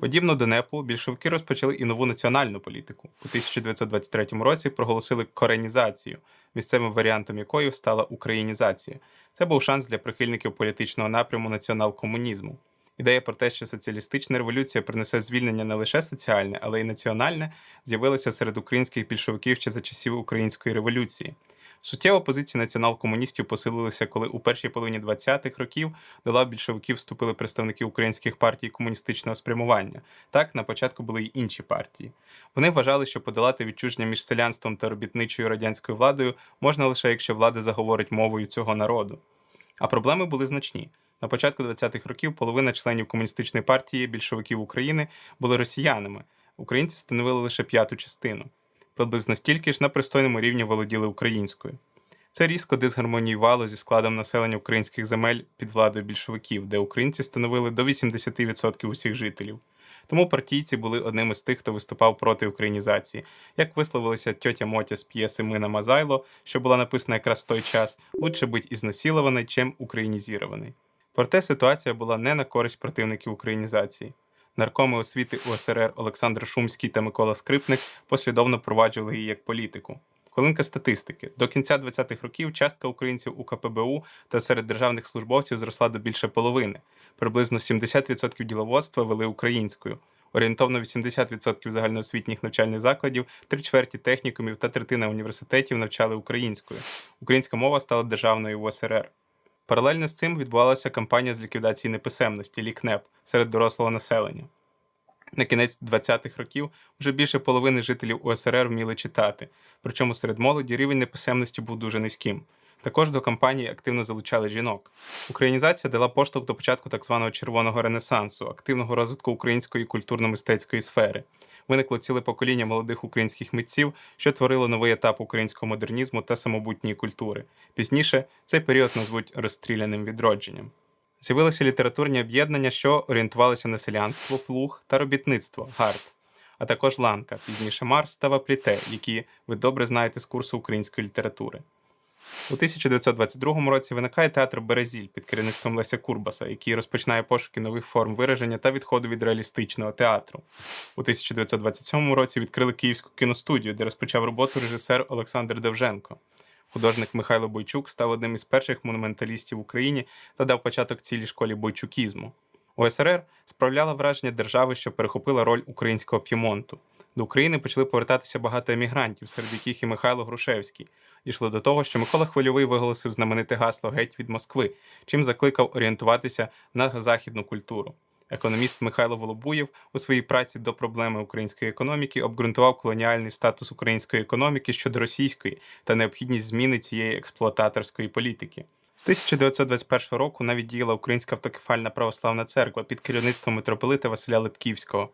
Подібно до НЕПу, більшовики розпочали і нову національну політику. У 1923 році проголосили коренізацію, місцевим варіантом якої стала українізація. Це був шанс для прихильників політичного напряму націонал-комунізму. Ідея про те, що соціалістична революція принесе звільнення не лише соціальне, але й національне, з'явилася серед українських більшовиків ще за часів української революції. Суттєво позиції націонал-комуністів посилилися, коли у першій половині 20-х років до лав більшовиків вступили представники українських партій комуністичного спрямування. Так, на початку були й інші партії. Вони вважали, що подолати відчуження між селянством та робітничою радянською владою можна лише якщо влада заговорить мовою цього народу. А проблеми були значні. На початку 20-х років половина членів комуністичної партії більшовиків України були росіянами. Українці становили лише п'яту частину. Приблизно стільки ж на пристойному рівні володіли українською. Це різко дисгармоніювало зі складом населення українських земель під владою більшовиків, де українці становили до 80% усіх жителів. Тому партійці були одним із тих, хто виступав проти українізації. Як висловилася тьотя Мотя з п'єси Мина Мазайло, що була написана якраз в той час, лучше бути ізнасилований, чим українізірований. Проте ситуація була не на користь противників українізації. Наркоми освіти УСРР Олександр Шумський та Микола Скрипник послідовно впроваджували її як політику. Хвилинка статистики. До кінця 20-х років частка українців у КПБУ та серед державних службовців зросла до більше половини. Приблизно 70% діловодства вели українською. Орієнтовно 80% загальноосвітніх навчальних закладів, три чверті технікумів та третина університетів навчали українською. Українська мова стала державною в УСРР. Паралельно з цим відбувалася кампанія з ліквідації неписемності лікнеп серед дорослого населення. На кінець 20-х років вже більше половини жителів УСРР вміли читати, причому серед молоді рівень неписемності був дуже низьким. Також до кампанії активно залучали жінок. Українізація дала поштовх до початку так званого червоного ренесансу, активного розвитку української культурно-мистецької сфери. Виникло ціле покоління молодих українських митців, що творило новий етап українського модернізму та самобутньої культури. Пізніше цей період назвуть розстріляним відродженням. З'явилися літературні об'єднання, що орієнтувалися на селянство, плуг та робітництво гард, а також ланка, пізніше Марс та Вапліте, які ви добре знаєте з курсу української літератури. У 1922 році виникає театр Березіль під керівництвом Леся Курбаса, який розпочинає пошуки нових форм вираження та відходу від реалістичного театру. У 1927 році відкрили Київську кіностудію, де розпочав роботу режисер Олександр Девженко. Художник Михайло Бойчук став одним із перших монументалістів в Україні та дав початок цілій школі бойчукізму. УСРР справляла враження держави, що перехопила роль українського п'ємонту. До України почали повертатися багато емігрантів, серед яких і Михайло Грушевський. Дійшло до того, що Микола Хвильовий виголосив знамените гасло Геть від Москви, чим закликав орієнтуватися на західну культуру. Економіст Михайло Волобуєв у своїй праці до проблеми української економіки обґрунтував колоніальний статус української економіки щодо російської та необхідність зміни цієї експлуататорської політики. З 1921 року навіть діяла Українська автокефальна православна церква під керівництвом митрополита Василя Липківського.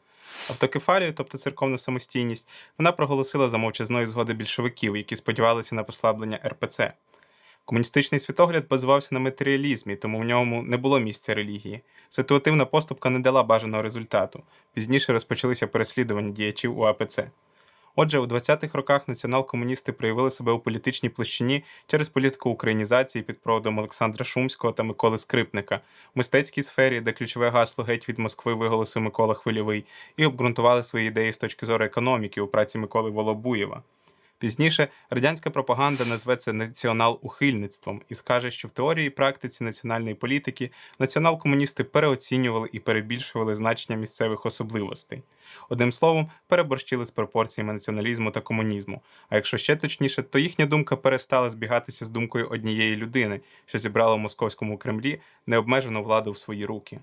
Автокефалію, тобто церковну самостійність, вона проголосила за мовчазної згоди більшовиків, які сподівалися на послаблення РПЦ. Комуністичний світогляд базувався на матеріалізмі, тому в ньому не було місця релігії. Ситуативна поступка не дала бажаного результату. Пізніше розпочалися переслідування діячів у АПЦ. Отже, у 20-х роках націонал-комуністи проявили себе у політичній площині через політику українізації під проводом Олександра Шумського та Миколи Скрипника, в мистецькій сфері, де ключове гасло геть від Москви виголосив Микола Хвильовий, і обґрунтували свої ідеї з точки зору економіки у праці Миколи Волобуєва. Пізніше радянська пропаганда назве це націонал-ухильництвом і скаже, що в теорії і практиці національної політики націонал-комуністи переоцінювали і перебільшували значення місцевих особливостей. Одним словом, переборщили з пропорціями націоналізму та комунізму. А якщо ще точніше, то їхня думка перестала збігатися з думкою однієї людини, що зібрала в московському Кремлі необмежену владу в свої руки.